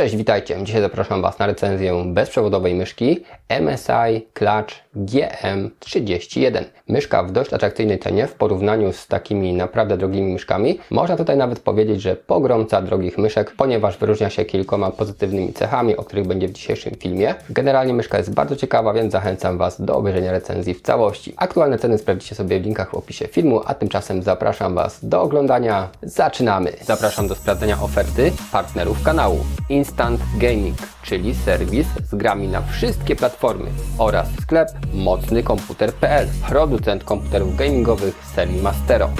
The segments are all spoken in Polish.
Cześć, witajcie. Dzisiaj zapraszam Was na recenzję bezprzewodowej myszki MSI Clutch GM31. Myszka w dość atrakcyjnej cenie w porównaniu z takimi naprawdę drogimi myszkami. Można tutaj nawet powiedzieć, że pogromca drogich myszek, ponieważ wyróżnia się kilkoma pozytywnymi cechami, o których będzie w dzisiejszym filmie. Generalnie myszka jest bardzo ciekawa, więc zachęcam Was do obejrzenia recenzji w całości. Aktualne ceny sprawdzicie sobie w linkach w opisie filmu, a tymczasem zapraszam Was do oglądania. Zaczynamy! Zapraszam do sprawdzenia oferty partnerów kanału. Instant Gaming, czyli serwis z grami na wszystkie platformy oraz sklep mocnykomputer.pl, producent komputerów gamingowych serii Mastero.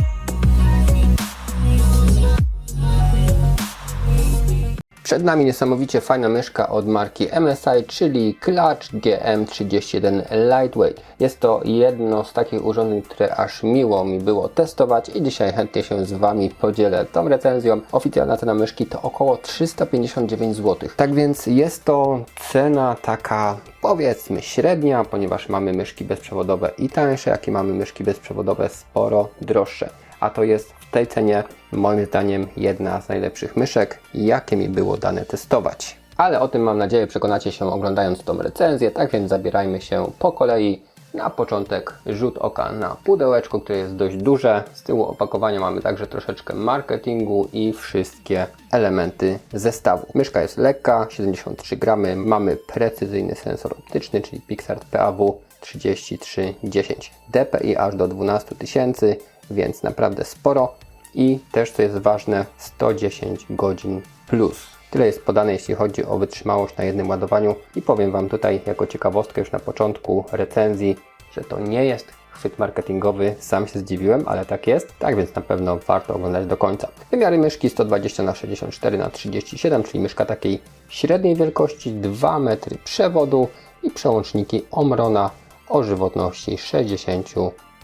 Przed nami niesamowicie fajna myszka od marki MSI, czyli Clutch GM31 Lightweight. Jest to jedno z takich urządzeń, które aż miło mi było testować i dzisiaj chętnie się z Wami podzielę tą recenzją. Oficjalna cena myszki to około 359 zł. Tak więc jest to cena taka powiedzmy średnia, ponieważ mamy myszki bezprzewodowe i tańsze, jak i mamy myszki bezprzewodowe sporo droższe. A to jest w tej cenie moim zdaniem jedna z najlepszych myszek, jakie mi było dane testować. Ale o tym mam nadzieję przekonacie się oglądając tą recenzję, tak więc zabierajmy się po kolei. Na początek rzut oka na pudełeczko, które jest dość duże. Z tyłu opakowania mamy także troszeczkę marketingu i wszystkie elementy zestawu. Myszka jest lekka, 73 gramy. Mamy precyzyjny sensor optyczny, czyli Pixart PAW 3310. DPI aż do 12 tysięcy, więc naprawdę sporo. I też co jest ważne, 110 godzin plus. Tyle jest podane, jeśli chodzi o wytrzymałość na jednym ładowaniu. I powiem Wam tutaj jako ciekawostkę już na początku recenzji, że to nie jest chwyt marketingowy. Sam się zdziwiłem, ale tak jest. Tak więc na pewno warto oglądać do końca. Wymiary myszki 120 na 64 na 37, czyli myszka takiej średniej wielkości, 2 metry przewodu i przełączniki Omrona o żywotności 60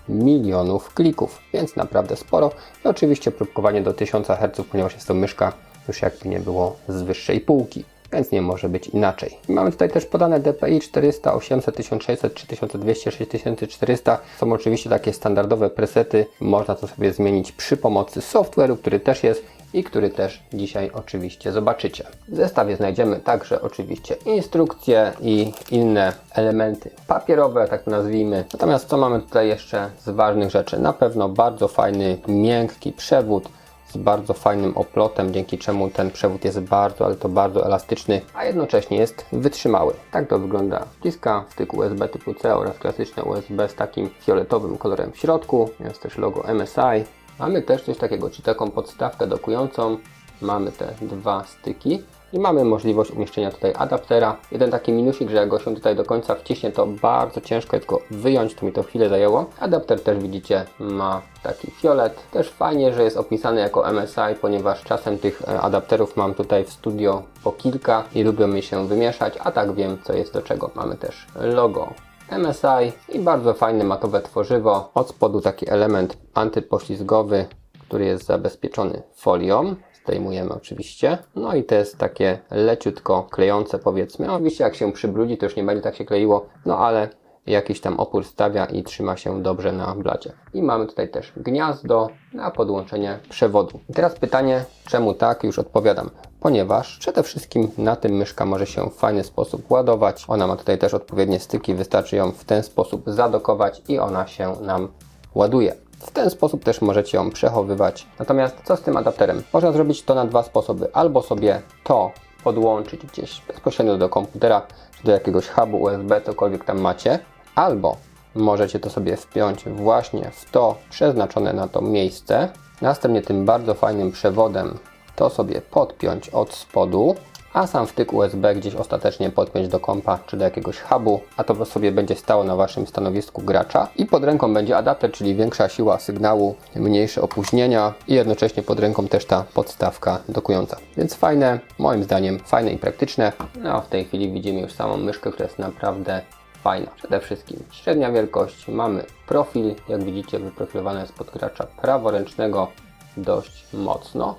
milionów klików, więc naprawdę sporo. I oczywiście próbkowanie do 1000 Hz, ponieważ jest to myszka już jakby nie było z wyższej półki, więc nie może być inaczej. Mamy tutaj też podane DPI 400, 800, 1600, 3200, 6400. Są oczywiście takie standardowe presety. Można to sobie zmienić przy pomocy software'u, który też jest i który też dzisiaj oczywiście zobaczycie. W zestawie znajdziemy także oczywiście instrukcje i inne elementy papierowe, tak to nazwijmy. Natomiast co mamy tutaj jeszcze z ważnych rzeczy? Na pewno bardzo fajny, miękki przewód z bardzo fajnym oplotem, dzięki czemu ten przewód jest bardzo, ale to bardzo elastyczny, a jednocześnie jest wytrzymały. Tak to wygląda wciska, styk USB typu C oraz klasyczne USB z takim fioletowym kolorem w środku. Jest też logo MSI. Mamy też coś takiego, czyli taką podstawkę dokującą. Mamy te dwa styki i mamy możliwość umieszczenia tutaj adaptera. Jeden taki minusik, że jak go się tutaj do końca wciśnie, to bardzo ciężko jest go wyjąć, to mi to chwilę zajęło. Adapter też widzicie ma taki fiolet. Też fajnie, że jest opisany jako MSI, ponieważ czasem tych e, adapterów mam tutaj w studio po kilka i lubią mi się wymieszać, a tak wiem co jest do czego. Mamy też logo MSI i bardzo fajne matowe tworzywo. Od spodu taki element antypoślizgowy, który jest zabezpieczony folią. Zdejmujemy oczywiście. No i to jest takie leciutko klejące powiedzmy. Oczywiście jak się przybrudzi to już nie będzie tak się kleiło, no ale jakiś tam opór stawia i trzyma się dobrze na blacie. I mamy tutaj też gniazdo na podłączenie przewodu. I teraz pytanie, czemu tak? Już odpowiadam. Ponieważ przede wszystkim na tym myszka może się w fajny sposób ładować. Ona ma tutaj też odpowiednie styki, wystarczy ją w ten sposób zadokować i ona się nam ładuje. W ten sposób też możecie ją przechowywać. Natomiast co z tym adapterem? Można zrobić to na dwa sposoby. Albo sobie to podłączyć gdzieś bezpośrednio do komputera, czy do jakiegoś hubu USB, cokolwiek tam macie. Albo możecie to sobie wpiąć właśnie w to przeznaczone na to miejsce. Następnie tym bardzo fajnym przewodem to sobie podpiąć od spodu, a sam wtyk USB gdzieś ostatecznie podpiąć do kompa czy do jakiegoś hubu, a to sobie będzie stało na Waszym stanowisku gracza. I pod ręką będzie adapter, czyli większa siła sygnału, mniejsze opóźnienia i jednocześnie pod ręką też ta podstawka dokująca. Więc fajne, moim zdaniem fajne i praktyczne. No w tej chwili widzimy już samą myszkę, która jest naprawdę fajna. Przede wszystkim średnia wielkość, mamy profil, jak widzicie wyprofilowany jest pod gracza praworęcznego dość mocno.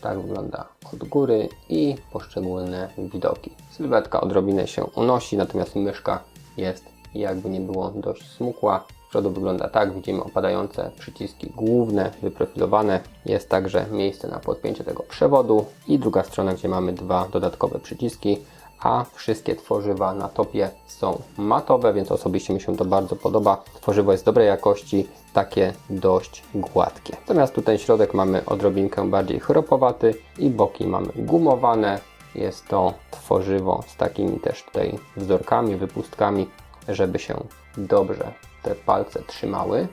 Tak wygląda od góry i poszczególne widoki. Sylwetka odrobinę się unosi, natomiast myszka jest jakby nie było dość smukła. przodu wygląda tak, widzimy opadające przyciski główne, wyprofilowane. Jest także miejsce na podpięcie tego przewodu i druga strona, gdzie mamy dwa dodatkowe przyciski, a wszystkie tworzywa na topie są matowe, więc osobiście mi się to bardzo podoba. Tworzywo jest dobrej jakości, takie dość gładkie. Natomiast tutaj środek mamy odrobinkę bardziej chropowaty i boki mamy gumowane. Jest to tworzywo z takimi też tutaj wzorkami, wypustkami, żeby się dobrze te palce trzymały.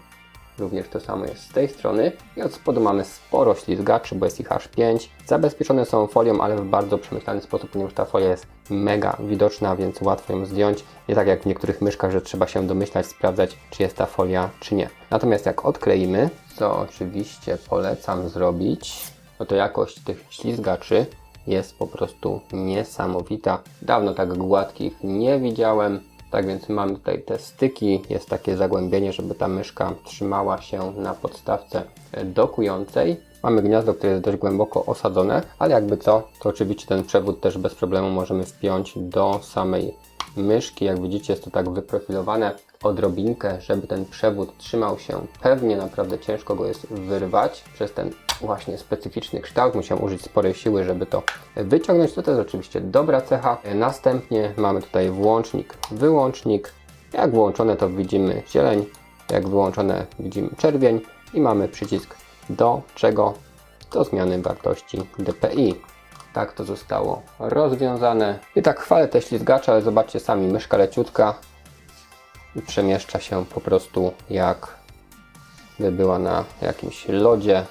Również to samo jest z tej strony. I od spodu mamy sporo ślizgaczy, bo jest ich aż 5. Zabezpieczone są folią, ale w bardzo przemyślany sposób, ponieważ ta folia jest mega widoczna, więc łatwo ją zdjąć. Nie tak jak w niektórych myszkach, że trzeba się domyślać, sprawdzać, czy jest ta folia, czy nie. Natomiast jak odkleimy, co oczywiście polecam zrobić, no to jakość tych ślizgaczy jest po prostu niesamowita. Dawno tak gładkich nie widziałem. Tak więc mamy tutaj te styki, jest takie zagłębienie, żeby ta myszka trzymała się na podstawce dokującej. Mamy gniazdo, które jest dość głęboko osadzone, ale jakby co, to oczywiście ten przewód też bez problemu możemy wpiąć do samej myszki. Jak widzicie jest to tak wyprofilowane odrobinkę, żeby ten przewód trzymał się pewnie, naprawdę ciężko go jest wyrwać przez ten właśnie specyficzny kształt. Musiałem użyć sporej siły, żeby to wyciągnąć. To jest oczywiście dobra cecha. Następnie mamy tutaj włącznik, wyłącznik. Jak włączone to widzimy zieleń, jak wyłączone widzimy czerwień i mamy przycisk do czego? Do zmiany wartości DPI. Tak to zostało rozwiązane. I tak chwalę te ślizgacze, ale zobaczcie sami, myszka leciutka przemieszcza się po prostu jak by była na jakimś lodzie.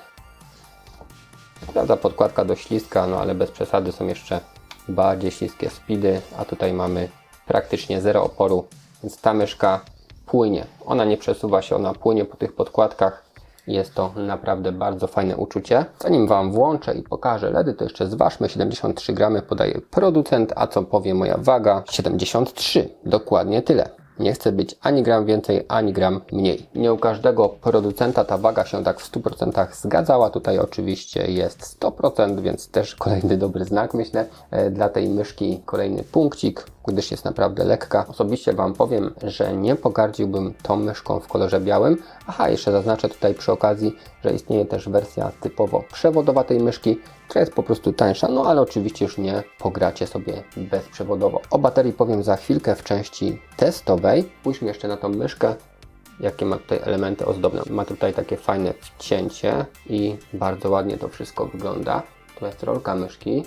Prawda, podkładka do śliska, no ale bez przesady są jeszcze bardziej śliskie speedy, a tutaj mamy praktycznie zero oporu, więc ta myszka płynie. Ona nie przesuwa się, ona płynie po tych podkładkach. Jest to naprawdę bardzo fajne uczucie. Zanim Wam włączę i pokażę LEDy, to jeszcze zważmy. 73 gramy podaje producent, a co powie moja waga? 73. Dokładnie tyle. Nie chcę być ani gram więcej, ani gram mniej. Nie u każdego producenta ta waga się tak w 100% zgadzała. Tutaj oczywiście jest 100%, więc też kolejny dobry znak, myślę, e, dla tej myszki. Kolejny punkcik, gdyż jest naprawdę lekka. Osobiście Wam powiem, że nie pogardziłbym tą myszką w kolorze białym. Aha, jeszcze zaznaczę tutaj przy okazji, że istnieje też wersja typowo przewodowa tej myszki, która jest po prostu tańsza, no ale oczywiście już nie pogracie sobie bezprzewodowo. O baterii powiem za chwilkę w części testowej. Spójrzmy jeszcze na tą myszkę, jakie ma tutaj elementy ozdobne. Ma tutaj takie fajne wcięcie i bardzo ładnie to wszystko wygląda. To jest rolka myszki,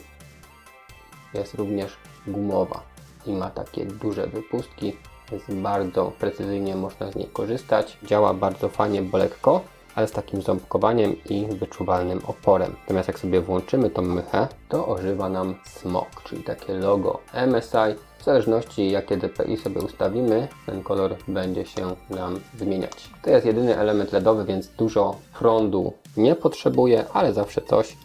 jest również gumowa i ma takie duże wypustki. Jest bardzo precyzyjnie można z niej korzystać. Działa bardzo fajnie, bo lekko, ale z takim ząbkowaniem i wyczuwalnym oporem. Natomiast jak sobie włączymy tą mychę, to ożywa nam smok, czyli takie logo MSI. W zależności jakie DPI sobie ustawimy, ten kolor będzie się nam zmieniać. To jest jedyny element LEDowy, więc dużo prądu nie potrzebuje, ale zawsze coś.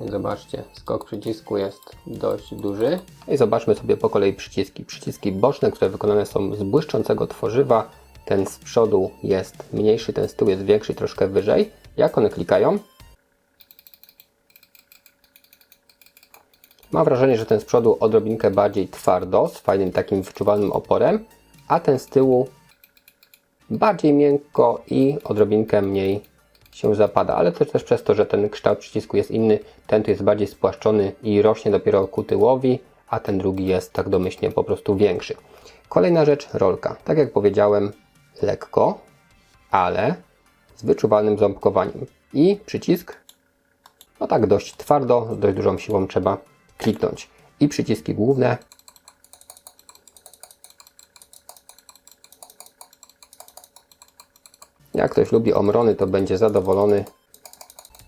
Zobaczcie, skok przycisku jest dość duży. I zobaczmy sobie po kolei przyciski. Przyciski boczne, które wykonane są z błyszczącego tworzywa. Ten z przodu jest mniejszy, ten z tyłu jest większy, troszkę wyżej. Jak one klikają? Mam wrażenie, że ten z przodu odrobinkę bardziej twardo, z fajnym takim wyczuwalnym oporem, a ten z tyłu bardziej miękko i odrobinkę mniej się zapada, ale to też przez to, że ten kształt przycisku jest inny. Ten tu jest bardziej spłaszczony i rośnie dopiero ku tyłowi, a ten drugi jest tak domyślnie po prostu większy. Kolejna rzecz, rolka. Tak jak powiedziałem, lekko, ale z wyczuwalnym ząbkowaniem. I przycisk, no tak dość twardo, z dość dużą siłą trzeba kliknąć. I przyciski główne Jak ktoś lubi omrony, to będzie zadowolony.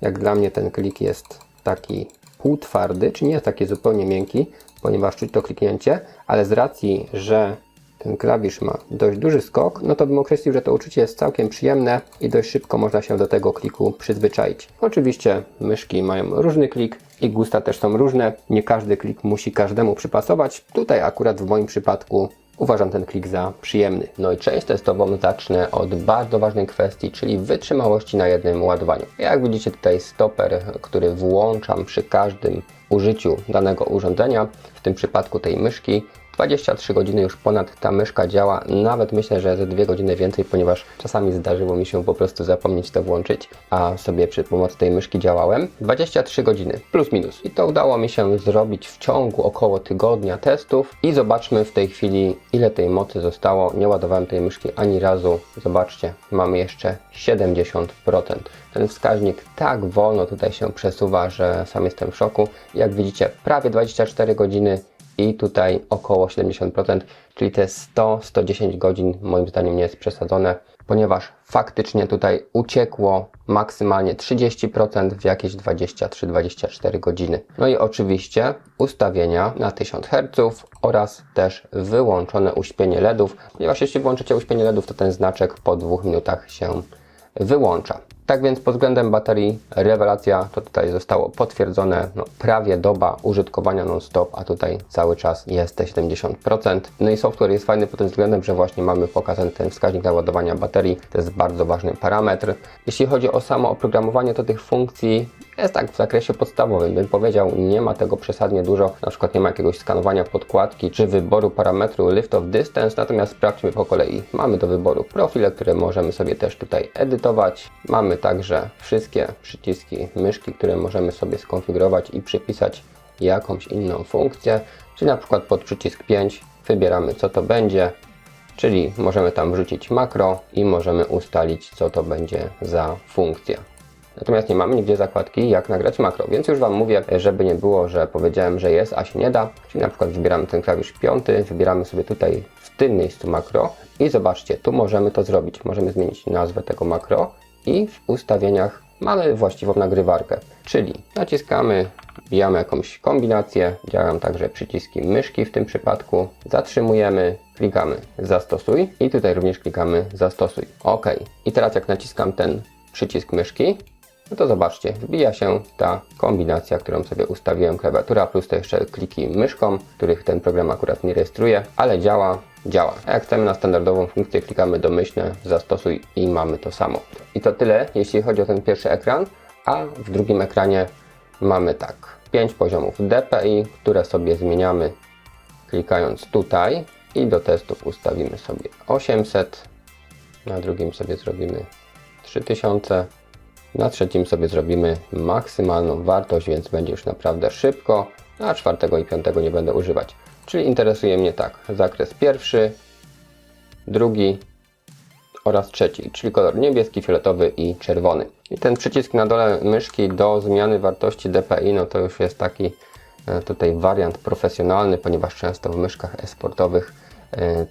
Jak dla mnie ten klik jest taki półtwardy, czy nie jest taki zupełnie miękki, ponieważ czuć to kliknięcie, ale z racji, że ten klawisz ma dość duży skok, no to bym określił, że to uczucie jest całkiem przyjemne i dość szybko można się do tego kliku przyzwyczaić. Oczywiście myszki mają różny klik i gusta też są różne. Nie każdy klik musi każdemu przypasować. Tutaj akurat w moim przypadku uważam ten klik za przyjemny. No i część testową zacznę od bardzo ważnej kwestii, czyli wytrzymałości na jednym ładowaniu. Jak widzicie tutaj stoper, który włączam przy każdym użyciu danego urządzenia, w tym przypadku tej myszki, 23 godziny już ponad ta myszka działa, nawet myślę, że ze 2 godziny więcej, ponieważ czasami zdarzyło mi się po prostu zapomnieć to włączyć, a sobie przy pomocy tej myszki działałem. 23 godziny, plus minus. I to udało mi się zrobić w ciągu około tygodnia testów i zobaczmy w tej chwili ile tej mocy zostało. Nie ładowałem tej myszki ani razu. Zobaczcie, mamy jeszcze 70%. Ten wskaźnik tak wolno tutaj się przesuwa, że sam jestem w szoku. Jak widzicie, prawie 24 godziny i tutaj około 70%, czyli te 100-110 godzin moim zdaniem nie jest przesadzone, ponieważ faktycznie tutaj uciekło maksymalnie 30% w jakieś 23-24 godziny. No i oczywiście ustawienia na 1000 Hz oraz też wyłączone uśpienie LEDów, ponieważ jeśli włączycie uśpienie LEDów, to ten znaczek po dwóch minutach się wyłącza. Tak więc pod względem baterii rewelacja, to tutaj zostało potwierdzone, no, prawie doba użytkowania non-stop, a tutaj cały czas jest te 70%. No i software jest fajny pod tym względem, że właśnie mamy pokazany ten wskaźnik naładowania baterii, to jest bardzo ważny parametr. Jeśli chodzi o samo oprogramowanie, to tych funkcji jest tak w zakresie podstawowym, bym powiedział, nie ma tego przesadnie dużo, na przykład nie ma jakiegoś skanowania podkładki czy wyboru parametru lift of distance, natomiast sprawdźmy po kolei. Mamy do wyboru profile, które możemy sobie też tutaj edytować. Mamy także wszystkie przyciski myszki, które możemy sobie skonfigurować i przypisać jakąś inną funkcję, czyli na przykład pod przycisk 5 wybieramy co to będzie, czyli możemy tam wrzucić makro i możemy ustalić co to będzie za funkcja. Natomiast nie mamy nigdzie zakładki jak nagrać makro, więc już Wam mówię, żeby nie było, że powiedziałem, że jest, a się nie da. Czyli na przykład wybieramy ten klawisz piąty, wybieramy sobie tutaj w tym miejscu makro i zobaczcie, tu możemy to zrobić. Możemy zmienić nazwę tego makro i w ustawieniach mamy właściwą nagrywarkę, czyli naciskamy, wbijamy jakąś kombinację, działają także przyciski myszki w tym przypadku, zatrzymujemy, klikamy zastosuj i tutaj również klikamy zastosuj. OK. I teraz jak naciskam ten przycisk myszki, no to zobaczcie, wbija się ta kombinacja, którą sobie ustawiłem, klawiatura plus te jeszcze kliki myszką, których ten program akurat nie rejestruje, ale działa, działa. A jak chcemy na standardową funkcję, klikamy domyślne, zastosuj i mamy to samo. I to tyle, jeśli chodzi o ten pierwszy ekran, a w drugim ekranie mamy tak, 5 poziomów DPI, które sobie zmieniamy klikając tutaj i do testów ustawimy sobie 800, na drugim sobie zrobimy 3000, na trzecim sobie zrobimy maksymalną wartość, więc będzie już naprawdę szybko, a czwartego i piątego nie będę używać. Czyli interesuje mnie tak, zakres pierwszy, drugi oraz trzeci, czyli kolor niebieski, fioletowy i czerwony. I ten przycisk na dole myszki do zmiany wartości DPI, no to już jest taki e, tutaj wariant profesjonalny, ponieważ często w myszkach e-sportowych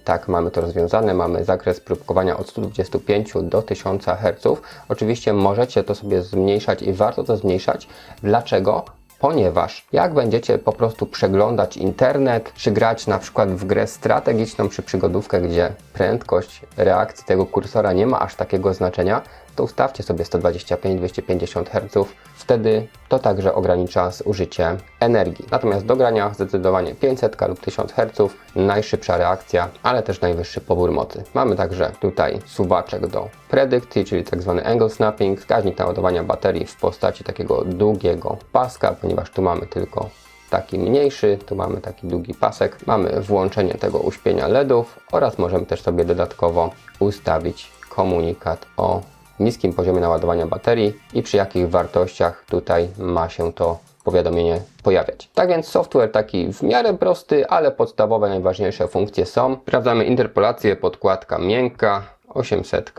tak mamy to rozwiązane. Mamy zakres próbkowania od 125 do 1000 Hz. Oczywiście możecie to sobie zmniejszać i warto to zmniejszać. Dlaczego? Ponieważ jak będziecie po prostu przeglądać internet, czy grać na przykład w grę strategiczną, czy przygodówkę, gdzie prędkość reakcji tego kursora nie ma aż takiego znaczenia, to ustawcie sobie 125-250 Hz. Wtedy to także ogranicza zużycie energii. Natomiast do grania zdecydowanie 500 lub 1000 Hz, najszybsza reakcja, ale też najwyższy pobór mocy. Mamy także tutaj suwaczek do predykcji, czyli tak zwany angle snapping, wskaźnik naładowania baterii w postaci takiego długiego paska, ponieważ tu mamy tylko taki mniejszy, tu mamy taki długi pasek, mamy włączenie tego uśpienia LEDów oraz możemy też sobie dodatkowo ustawić komunikat o niskim poziomie naładowania baterii i przy jakich wartościach tutaj ma się to powiadomienie pojawiać. Tak więc software taki w miarę prosty, ale podstawowe, najważniejsze funkcje są. Sprawdzamy interpolację, podkładka miękka, 800,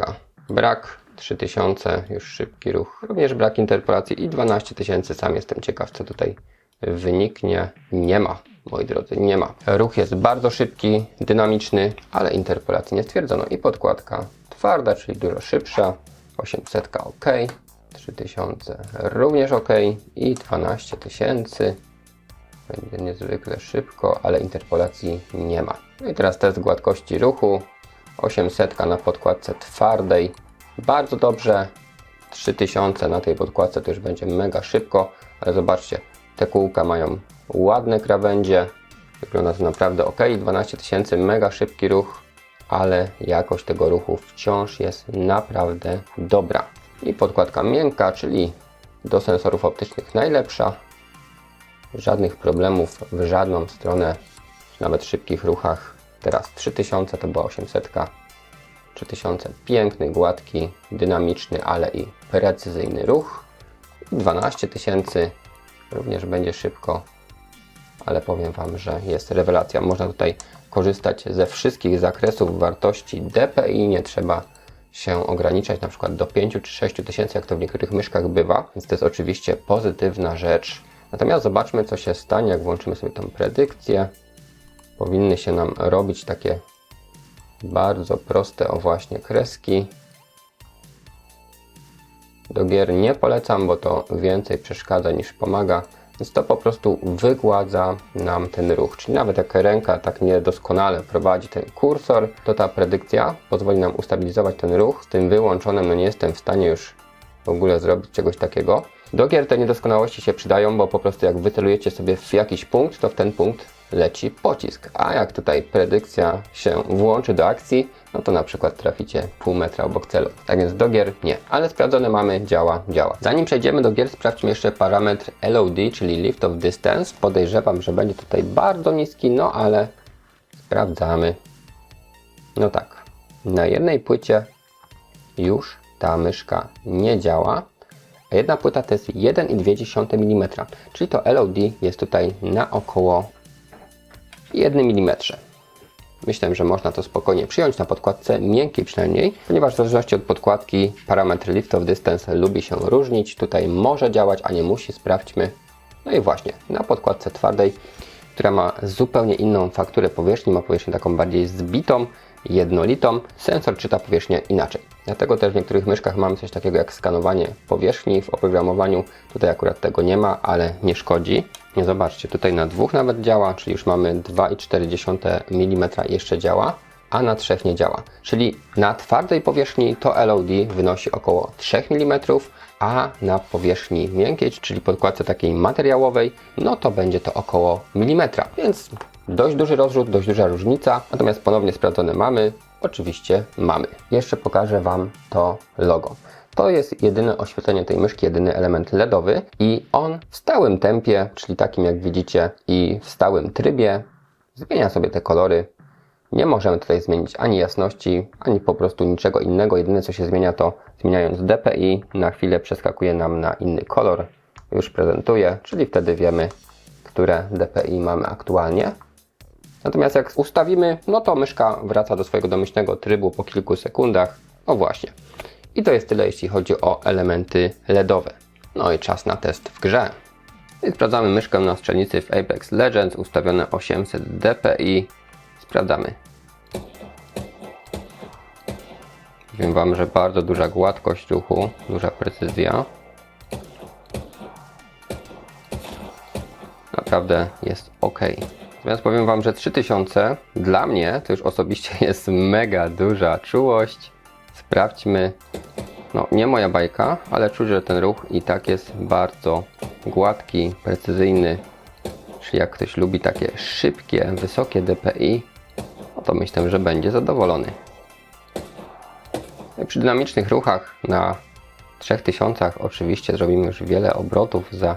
brak, 3000, już szybki ruch, również brak interpolacji i 12 tysięcy, sam jestem ciekaw co tutaj wyniknie. Nie ma, moi drodzy, nie ma. Ruch jest bardzo szybki, dynamiczny, ale interpolacji nie stwierdzono i podkładka twarda, czyli dużo szybsza, 800 ok, 3000 również ok. I 12 tysięcy. Będzie niezwykle szybko, ale interpolacji nie ma. No i teraz test gładkości ruchu, 800 na podkładce twardej, bardzo dobrze, 3000 na tej podkładce to już będzie mega szybko, ale zobaczcie, te kółka mają ładne krawędzie, wygląda to naprawdę ok, 12 tysięcy, mega szybki ruch, ale jakość tego ruchu wciąż jest naprawdę dobra. I podkładka miękka, czyli do sensorów optycznych najlepsza. Żadnych problemów w żadną stronę, nawet szybkich ruchach. Teraz 3000 to była 800. 3000 piękny, gładki, dynamiczny, ale i precyzyjny ruch. I 12 tysięcy również będzie szybko, ale powiem Wam, że jest rewelacja. Można tutaj korzystać ze wszystkich zakresów wartości DPI, nie trzeba się ograniczać na przykład do 5 czy 6 tysięcy, jak to w niektórych myszkach bywa, więc to jest oczywiście pozytywna rzecz. Natomiast zobaczmy, co się stanie, jak włączymy sobie tą predykcję. Powinny się nam robić takie bardzo proste, o właśnie, kreski. Do gier nie polecam, bo to więcej przeszkadza niż pomaga, więc to po prostu wygładza nam ten ruch. Czyli nawet jak ręka tak niedoskonale prowadzi ten kursor, to ta predykcja pozwoli nam ustabilizować ten ruch. Z tym wyłączonym no nie jestem w stanie już w ogóle zrobić czegoś takiego. Do gier te niedoskonałości się przydają, bo po prostu jak wycelujecie sobie w jakiś punkt, to w ten punkt leci pocisk. A jak tutaj predykcja się włączy do akcji, no to na przykład traficie pół metra obok celu. Tak więc do gier nie, ale sprawdzone mamy, działa, działa. Zanim przejdziemy do gier, sprawdźmy jeszcze parametr LOD, czyli Lift of Distance. Podejrzewam, że będzie tutaj bardzo niski, no ale sprawdzamy. No tak, na jednej płycie już ta myszka nie działa, a jedna płyta to jest 1,2 mm, czyli to LOD jest tutaj na około 1 mm. Myślę, że można to spokojnie przyjąć na podkładce miękkiej przynajmniej, ponieważ w zależności od podkładki parametr lift of distance lubi się różnić. Tutaj może działać, a nie musi. Sprawdźmy. No i właśnie, na podkładce twardej, która ma zupełnie inną fakturę powierzchni, ma powierzchnię taką bardziej zbitą, jednolitą, sensor czyta powierzchnię inaczej. Dlatego też w niektórych myszkach mamy coś takiego jak skanowanie powierzchni w oprogramowaniu. Tutaj akurat tego nie ma, ale nie szkodzi. Nie zobaczcie, tutaj na dwóch nawet działa, czyli już mamy 2,4 mm jeszcze działa, a na trzech nie działa. Czyli na twardej powierzchni to LOD wynosi około 3 mm, a na powierzchni miękkiej, czyli podkładce takiej materiałowej, no to będzie to około milimetra. Więc dość duży rozrzut, dość duża różnica. Natomiast ponownie sprawdzone mamy, oczywiście mamy. Jeszcze pokażę Wam to logo. To jest jedyne oświetlenie tej myszki, jedyny element LEDowy i on w stałym tempie, czyli takim jak widzicie i w stałym trybie zmienia sobie te kolory. Nie możemy tutaj zmienić ani jasności, ani po prostu niczego innego. Jedyne co się zmienia to zmieniając DPI na chwilę przeskakuje nam na inny kolor. Już prezentuje, czyli wtedy wiemy, które DPI mamy aktualnie. Natomiast jak ustawimy, no to myszka wraca do swojego domyślnego trybu po kilku sekundach. O właśnie. I to jest tyle, jeśli chodzi o elementy LEDowe. No i czas na test w grze. I sprawdzamy myszkę na strzelnicy w Apex Legends, ustawione 800 dpi. Sprawdzamy. Powiem Wam, że bardzo duża gładkość ruchu, duża precyzja. Naprawdę jest ok. Natomiast powiem Wam, że 3000 dla mnie to już osobiście jest mega duża czułość. Sprawdźmy. No, nie moja bajka, ale czuć, że ten ruch i tak jest bardzo gładki, precyzyjny. Czyli jak ktoś lubi takie szybkie, wysokie DPI, no to myślę, że będzie zadowolony. Przy dynamicznych ruchach na 3000 oczywiście zrobimy już wiele obrotów za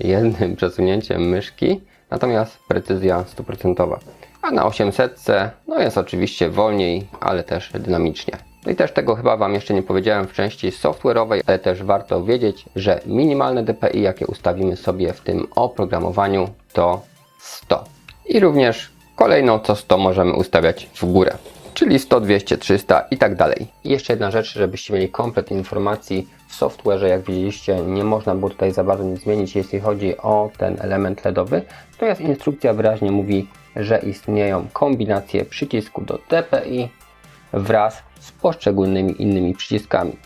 jednym przesunięciem myszki, natomiast precyzja 100%. A na 800 no jest oczywiście wolniej, ale też dynamicznie. No i też tego chyba Wam jeszcze nie powiedziałem w części software'owej, ale też warto wiedzieć, że minimalne DPI, jakie ustawimy sobie w tym oprogramowaniu, to 100. I również kolejno co 100 możemy ustawiać w górę, czyli 100, 200, 300 i tak dalej. I jeszcze jedna rzecz, żebyście mieli komplet informacji w software'ze, jak widzieliście, nie można było tutaj za bardzo nic zmienić, jeśli chodzi o ten element LEDowy. Natomiast instrukcja wyraźnie mówi, że istnieją kombinacje przycisku do DPI wraz z poszczególnymi innymi przyciskami.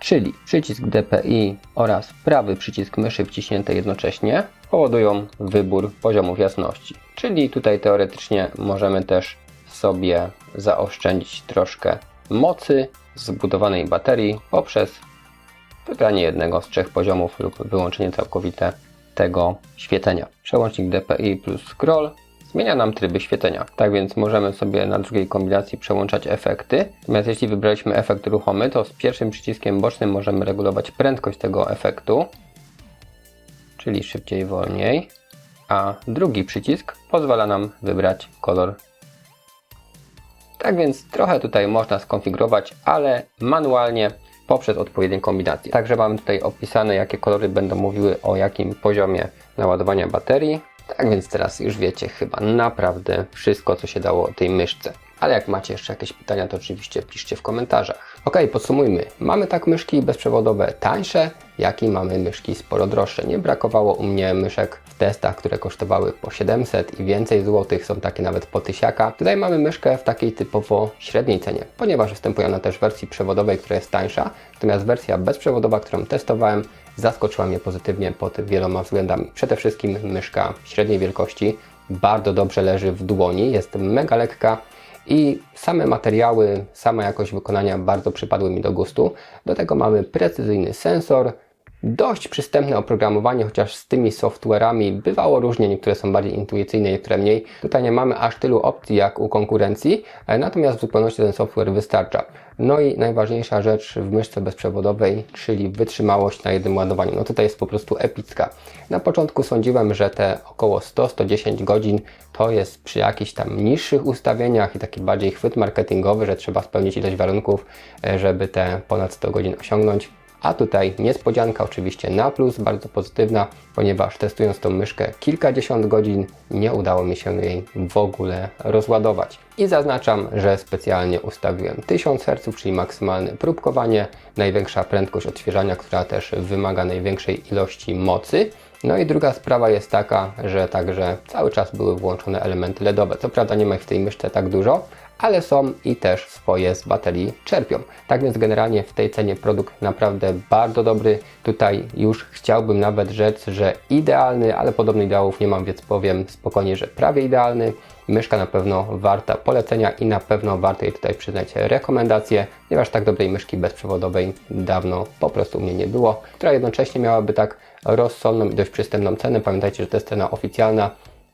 Czyli przycisk DPI oraz prawy przycisk myszy wciśnięte jednocześnie powodują wybór poziomów jasności. Czyli tutaj teoretycznie możemy też sobie zaoszczędzić troszkę mocy zbudowanej baterii poprzez wybranie jednego z trzech poziomów lub wyłączenie całkowite tego świecenia. Przełącznik DPI plus scroll zmienia nam tryby świecenia. Tak więc możemy sobie na drugiej kombinacji przełączać efekty. Natomiast jeśli wybraliśmy efekt ruchomy, to z pierwszym przyciskiem bocznym możemy regulować prędkość tego efektu, czyli szybciej, wolniej. a drugi przycisk pozwala nam wybrać kolor. Tak więc trochę tutaj można skonfigurować, ale manualnie poprzez odpowiednie kombinacje. Także mamy tutaj opisane, jakie kolory będą mówiły o jakim poziomie naładowania baterii. Tak więc teraz już wiecie chyba naprawdę wszystko, co się dało tej myszce. Ale jak macie jeszcze jakieś pytania, to oczywiście piszcie w komentarzach. Ok, podsumujmy. Mamy tak myszki bezprzewodowe tańsze, jak i mamy myszki sporo droższe. Nie brakowało u mnie myszek testach, które kosztowały po 700 i więcej złotych, są takie nawet po tysiaka. Tutaj mamy myszkę w takiej typowo średniej cenie, ponieważ występuje ona też w wersji przewodowej, która jest tańsza, natomiast wersja bezprzewodowa, którą testowałem, zaskoczyła mnie pozytywnie pod wieloma względami. Przede wszystkim myszka średniej wielkości bardzo dobrze leży w dłoni, jest mega lekka i same materiały, sama jakość wykonania bardzo przypadły mi do gustu. Do tego mamy precyzyjny sensor, dość przystępne oprogramowanie, chociaż z tymi software'ami bywało różnie, niektóre są bardziej intuicyjne, niektóre mniej. Tutaj nie mamy aż tylu opcji jak u konkurencji, e, natomiast w zupełności ten software wystarcza. No i najważniejsza rzecz w myszce bezprzewodowej, czyli wytrzymałość na jednym ładowaniu. No tutaj jest po prostu epicka. Na początku sądziłem, że te około 100-110 godzin to jest przy jakichś tam niższych ustawieniach i taki bardziej chwyt marketingowy, że trzeba spełnić ilość warunków, e, żeby te ponad 100 godzin osiągnąć. A tutaj niespodzianka oczywiście na plus, bardzo pozytywna, ponieważ testując tą myszkę kilkadziesiąt godzin nie udało mi się jej w ogóle rozładować. I zaznaczam, że specjalnie ustawiłem 1000 Hz, czyli maksymalne próbkowanie, największa prędkość odświeżania, która też wymaga największej ilości mocy. No i druga sprawa jest taka, że także cały czas były włączone elementy LEDowe. Co prawda nie ma ich w tej myszce tak dużo, ale są i też swoje z baterii czerpią. Tak więc generalnie w tej cenie produkt naprawdę bardzo dobry. Tutaj już chciałbym nawet rzec, że idealny, ale podobnych ideałów nie mam, więc powiem spokojnie, że prawie idealny. Myszka na pewno warta polecenia i na pewno warto jej tutaj przyznać rekomendacje, ponieważ tak dobrej myszki bezprzewodowej dawno po prostu u mnie nie było, która jednocześnie miałaby tak rozsądną i dość przystępną cenę. Pamiętajcie, że to jest cena oficjalna,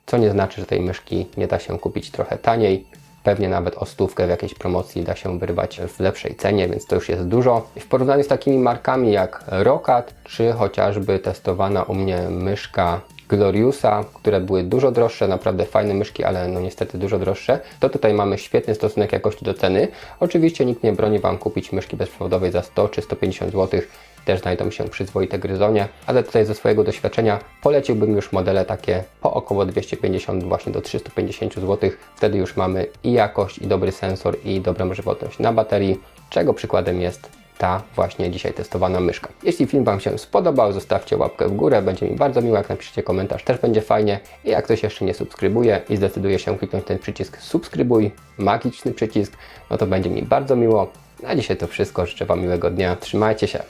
co nie znaczy, że tej myszki nie da się kupić trochę taniej. Pewnie nawet o stówkę w jakiejś promocji da się wyrwać w lepszej cenie, więc to już jest dużo. W porównaniu z takimi markami jak Rokat, czy chociażby testowana u mnie myszka Gloriusa, które były dużo droższe, naprawdę fajne myszki, ale no niestety dużo droższe, to tutaj mamy świetny stosunek jakości do ceny. Oczywiście nikt nie broni Wam kupić myszki bezprzewodowej za 100 czy 150 zł, też znajdą się przyzwoite gryzonie, ale tutaj ze swojego doświadczenia poleciłbym już modele takie po około 250 właśnie do 350 zł. Wtedy już mamy i jakość, i dobry sensor, i dobrą żywotność na baterii, czego przykładem jest ta właśnie dzisiaj testowana myszka. Jeśli film Wam się spodobał, zostawcie łapkę w górę, będzie mi bardzo miło, jak napiszecie komentarz, też będzie fajnie. I jak ktoś jeszcze nie subskrybuje i zdecyduje się kliknąć ten przycisk subskrybuj, magiczny przycisk, no to będzie mi bardzo miło. Na dzisiaj to wszystko, życzę Wam miłego dnia, trzymajcie się.